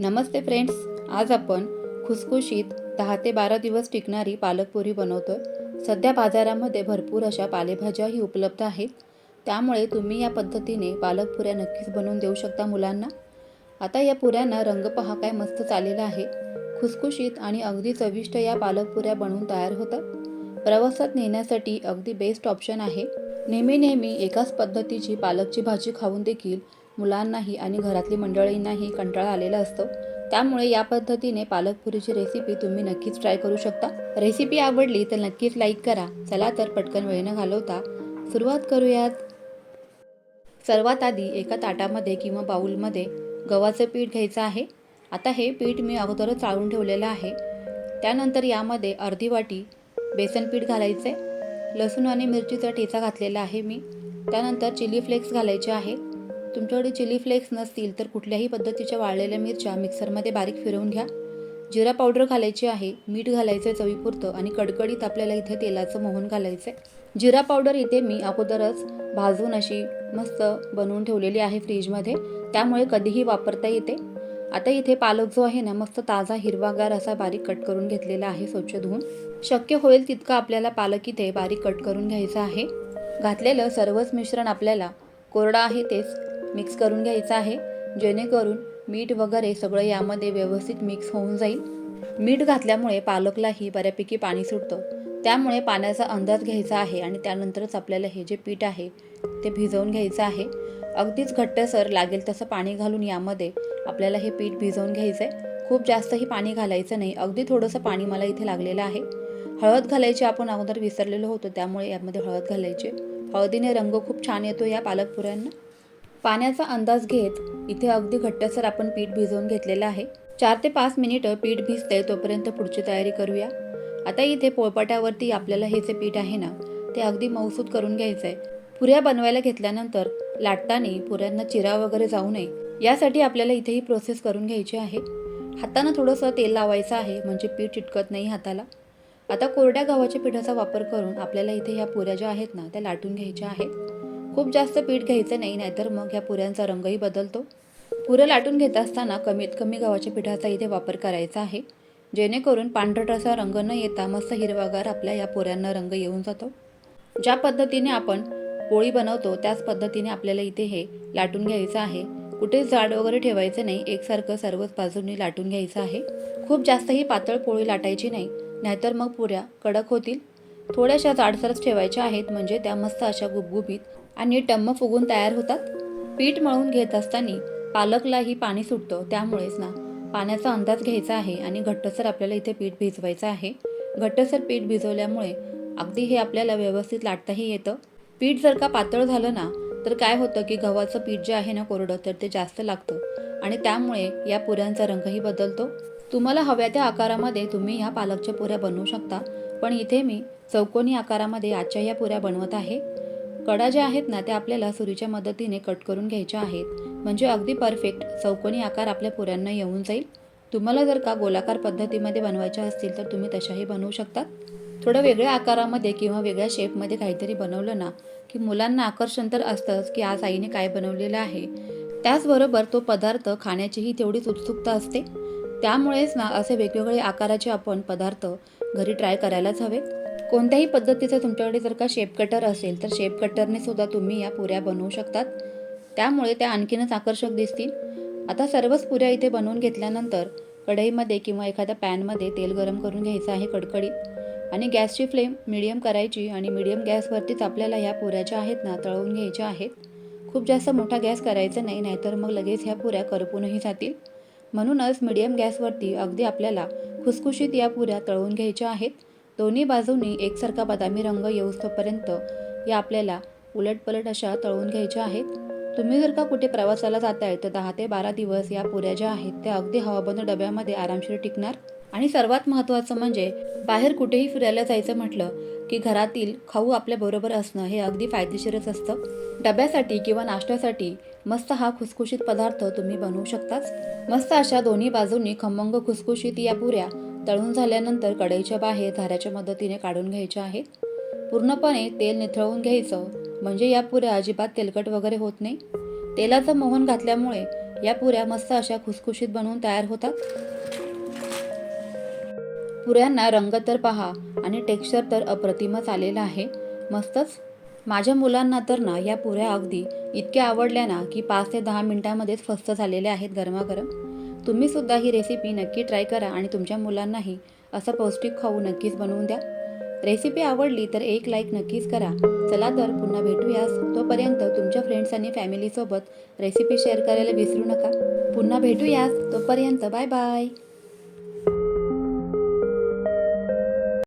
नमस्ते friends आज आपण खुसखुशीत दहा ते बारा दिवस टिकणारी पालकपुरी बनवतोय. सध्या बाजारामध्ये भरपूर अशा पालेभाज्याही उपलब्ध आहेत. त्यामुळे तुम्ही या पद्धतीने पालकपुऱ्या नक्कीच बनवून देऊ शकता मुलांना. आता या पुऱ्यांना रंग पहा काय मस्त चाललेला आहे. खुसखुशीत आणि अगदी चविष्ट या पालकपुऱ्या बनवून तयार होतात. प्रवासात नेण्यासाठी अगदी बेस्ट ऑप्शन आहे. नेहमी नेहमी एकाच पद्धतीची पालकची भाजी खाऊन देखील मुलांनाही आणि घरातली मंडळींनाही कंटाळा आलेला असतो. त्यामुळे या पद्धतीने पालकपुरीची रेसिपी तुम्ही नक्कीच ट्राय करू शकता. रेसिपी आवडली तर नक्कीच लाईक करा. चला तर पटकन वेळ न घालवता. सुरुवात करूयात. सर्वात आधी एका ताटामध्ये किंवा बाऊलमध्ये गव्हाचं पीठ घ्यायचं आहे. आता हे पीठ मी अगोदरच चाळून ठेवलेलं आहे. त्यानंतर यामध्ये अर्धी वाटी बेसन पीठ घालायचे लसूण आणि मिरचीचा ठेचा घातलेला आहे मी. त्यानंतर चिली फ्लेक्स घालायचे आहे. तुमच्याकडे चिली फ्लेक्स नसतील तर कुठल्याही पद्धतीच्या वाळलेल्या मिरच्या मिक्सरमध्ये बारीक फिरवून घ्या. जिरा पावडर घालायची आहे मीठ घालायचं आहे चवीपुरतं आणि कडकडीत आपल्याला इथे तेलाचं मोहन घालायचं आहे जिरा पावडर इथे मी अगोदरच भाजून अशी मस्त बनवून ठेवलेली आहे फ्रीजमध्ये त्यामुळे कधीही वापरता येते. आता इथे पालक जो आहे ना मस्त ताजा हिरवागार असा बारीक कट करून घेतलेला आहे स्वच्छ धुवून. शक्य होईल तितकं आपल्याला पालक इथे बारीक कट करून घ्यायचं आहे. घातलेलं सर्वच मिश्रण आपल्याला कोरडं आहे तेच मिक्स करून घ्यायचं आहे. जेणेकरून मीठ वगैरे सगळं यामध्ये व्यवस्थित मिक्स होऊन जाईल. मीठ घातल्यामुळे पालकलाही बऱ्यापैकी पाणी सुटतं. त्यामुळे पाण्याचा अंदाज घ्यायचा आहे आणि त्यानंतरच आपल्याला हे जे पीठ आहे ते भिजवून घ्यायचं आहे. अगदीच घट्टसर लागेल तसं पाणी घालून यामध्ये आपल्याला हे पीठ भिजवून घ्यायचं आहे खूप जास्तही पाणी घालायचं नाही. अगदी थोडंसं पाणी मला इथे लागलेलं आहे. हळद घालायची आपण अगोदर विसरलेलो होतो त्यामुळे यामध्ये हळद घालायची. हळदीने रंग खूप छान येतो या पालकपुऱ्यांना. पाण्याचा अंदाज घेत इथे अगदी घट्टसर आपण पीठ भिजवून घेतलेलं आहे. चार ते पाच मिनिटं पीठ भिजतंय तोपर्यंत पुढची तयारी करूया. आता इथे पोळपाट्यावरती आपल्याला हे जे पीठ आहे ना ते अगदी मऊसूत करून घ्यायचं आहे पुऱ्या बनवायला घेतल्यानंतर लाटताना पुऱ्यांना चिरा वगैरे जाऊ नये यासाठी आपल्याला इथे ही प्रोसेस करून घ्यायची आहे. हातानं थोडंसं तेल लावायचं आहे म्हणजे पीठ चिटकत नाही हाताला. आता कोरड्या गव्हाच्या पिठाचा वापर करून आपल्याला इथे ह्या पुऱ्या ज्या आहेत ना त्या लाटून घ्यायच्या आहेत. खूप जास्त पीठ घ्यायचं नाही नाहीतर मग ह्या पुऱ्यांचा रंगही बदलतो. पुरं लाटून घेत असताना कमीत कमी गव्हाच्या पिठाचा इथे वापर करायचा आहे. जेणेकरून पांढरटसा रंग न येता मस्त हिरवागार आपल्या या पुऱ्यांना रंग येऊन जातो. ज्या पद्धतीने आपण पोळी बनवतो त्याच पद्धतीने आपल्याला इथे हे लाटून घ्यायचं आहे. कुठेच जाड वगैरे ठेवायचं नाही एकसारखं सर्वच बाजूंनी लाटून घ्यायचं आहे. खूप जास्तही पातळ पोळी लाटायची नाही नाहीतर मग पुऱ्या कडक होतील. थोड्याशा जाडसरच ठेवायच्या आहेत म्हणजे त्या मस्त अशा गुबगुबीत आणि टम्म फुगून तयार होतात. पीठ मळून घेत असताना पालकलाही पाणी सुटतं त्यामुळेच ना. पाण्याचा अंदाज घ्यायचा आहे आणि घट्टसर आपल्याला इथे पीठ भिजवायचं आहे. घट्टसर पीठ भिजवल्यामुळे अगदी हे आपल्याला व्यवस्थित लाटताही येतं. पीठ जर का पातळ झालं ना तर काय होतं की गव्हाचं पीठ जे आहे ना कोरडं तर ते जास्त लागतं. आणि त्यामुळे या पुऱ्यांचा रंगही बदलतो. तुम्हाला हव्या त्या आकारामध्ये तुम्ही या पालकच्या पुऱ्या बनवू शकता. पण इथे मी चौकोनी आकारामध्ये आजच्या या पुऱ्या बनवत आहे. कडा ज्या आहेत ना त्या आपल्याला सुरीच्या मदतीने कट करून घ्यायच्या आहेत. म्हणजे अगदी परफेक्ट चौकोनी आकार आपल्या पुऱ्यांना येऊन जाईल. तुम्हाला जर का गोलाकार पद्धतीमध्ये बनवायच्या असतील तर तुम्ही तशाही बनवू शकतात. थोडं वेगळ्या आकारामध्ये किंवा वेगळ्या शेपमध्ये काहीतरी बनवलं ना की मुलांना आकर्षण तर असतंच की आज आईने काय बनवलेलं आहे. त्याचबरोबर तो पदार्थ खाण्याचीही तेवढीच उत्सुकता असते. त्यामुळेच ना असे वेगवेगळे आकाराचे आपण पदार्थ घरी ट्राय करायलाच हवेत. कोणत्याही पद्धतीचं तुमच्याकडे जर का शेप कटर असेल तर शेप कटरने सुद्धा तुम्ही या पुऱ्या बनवू शकतात. त्यामुळे त्या आणखीनच आकर्षक दिसतील. आता सर्वच पुऱ्या इथे बनवून घेतल्यानंतर कढईमध्ये किंवा एखाद्या पॅनमध्ये तेल गरम करून घ्यायचं आहे कडकडीत. आणि गॅसची फ्लेम मिडियम करायची आणि मिडियम गॅसवरतीच आपल्याला ह्या पुऱ्या ज्या आहेत ना तळवून घ्यायच्या आहेत. खूप जास्त मोठा गॅस करायचा नाही नाहीतर मग लगेच ह्या पुऱ्या करपूनही जातील. म्हणूनच मिडियम गॅसवरती अगदी आपल्याला खुसखुशीत या पुऱ्या तळवून घ्यायच्या आहेत. दोन्ही बाजूंनी एकसारखा बदामी रंग येऊस्तोपर्यंत या आपल्याला उलटपलट अशा तळून घ्यायच्या आहेत. तुम्ही जर का कुठे प्रवासाला जाताय तर दहा ते बारा दिवस या पुऱ्या ज्या आहेत त्या अगदी हवाबंद डब्यामध्ये आरामशीर टिकणार. आणि सर्वात महत्त्वाचं म्हणजे बाहेर कुठेही फिरायला जायचं म्हटलं की घरातील खाऊ आपल्या बरोबर असणं हे अगदी फायदेशीरच असतं. डब्यासाठी किंवा नाश्त्यासाठी मस्त हा खुसखुशीत पदार्थ तुम्ही बनवू शकताच. मस्त अशा दोन्ही बाजूंनी खमंग खुसखुशीत या पुऱ्या तळून झाल्यानंतर कढईच्या बाहेर धाऱ्याच्या मदतीने काढून घ्यायच्या आहेत पूर्णपणे तेल निथळवून घ्यायचं. म्हणजे या पुऱ्या अजिबात तेलकट वगैरे होत नाही. तेलाचं मोहन घातल्यामुळे या पुऱ्या मस्त अशा खुसखुशीत बनवून तयार होतात. पुऱ्यांना रंग तर पहा आणि टेक्स्चर तर अप्रतिमच आलेलं आहे. मस्तच? माझ्या मुलांना तर ना या पुऱ्या अगदी इतक्या आवडल्या ना की पाच ते दहा मिनिटांमध्येच फस्त झालेल्या आहेत गरमागरम. तुम्ही सुद्धा ही रेसिपी नक्की ट्राय करा आणि तुमच्या मुलांनाही असं पौष्टिक खाऊ नक्कीच बनवून द्या. रेसिपी आवडली तर एक लाईक नक्कीच करा. चला तर पुन्हा भेटूयास. तोपर्यंत तुमच्या फ्रेंड्स आणि फॅमिलीसोबत रेसिपी शेअर करायला विसरू नका. पुन्हा भेटूयास. तोपर्यंत बाय बाय